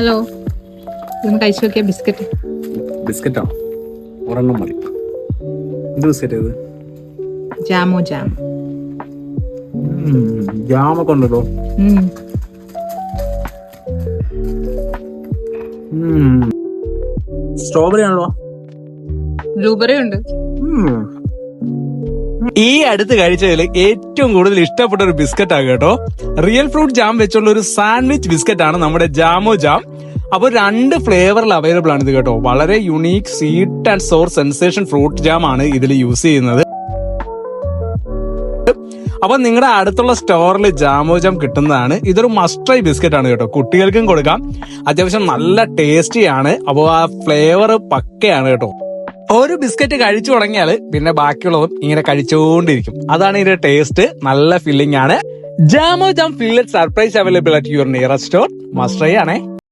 Hello ഇതൊന്ന് കഴിച്ചു നോക്കിയ biscuit ബിസ്ക്കറ്റാ ഒരെണ്ണം മതി. എന്ത് ബിസ്ക്കറ്റ് ഇത്? ജാമോ ജാം. ജാമൊക്കെ ഉണ്ടല്ലോ. സ്ട്രോബെറി ആണല്ലോ. ബ്ലൂബെറി ഉണ്ട്. ഈ അടുത്ത് കഴിച്ചതിൽ ഏറ്റവും കൂടുതൽ ഇഷ്ടപ്പെട്ട ഒരു ബിസ്ക്കറ്റ് ആണ് കേട്ടോ. റിയൽ ഫ്രൂട്ട് ജാം വെച്ചുള്ള ഒരു സാൻഡ്വിച്ച് ബിസ്ക്കറ്റ് ആണ് നമ്മുടെ ജാമോ ജാം. അപ്പോൾ രണ്ട് ഫ്ലേവറിൽ അവൈലബിൾ ആണ് ഇത് കേട്ടോ. വളരെ unique sweet and sour sensation fruit jam ആണ് ഇതിൽ യൂസ് ചെയ്യുന്നത്. അപ്പൊ നിങ്ങളുടെ അടുത്തുള്ള സ്റ്റോറിൽ ജാമോ ജാം കിട്ടുന്നതാണ്. ഇതൊരു മസ്റ്റ് ബിസ്ക്കറ്റ് ആണ് കേട്ടോ. കുട്ടികൾക്കും കൊടുക്കാം. അത്യാവശ്യം നല്ല ടേസ്റ്റി ആണ്. അപ്പോൾ ആ ഫ്ലേവർ പക്കയാണ് കേട്ടോ. ഒരു ബിസ്ക്കറ്റ് കഴിച്ചു തുടങ്ങിയാൽ പിന്നെ ബാക്കിയുള്ളതും ഇങ്ങനെ കഴിച്ചുകൊണ്ടിരിക്കും അതാണ് ഇതിന്റെ ടേസ്റ്റ് നല്ല ഫില്ലിംഗ് ആണ്. ജാമോ jam filled surprise available at your nearest store must ആണേ.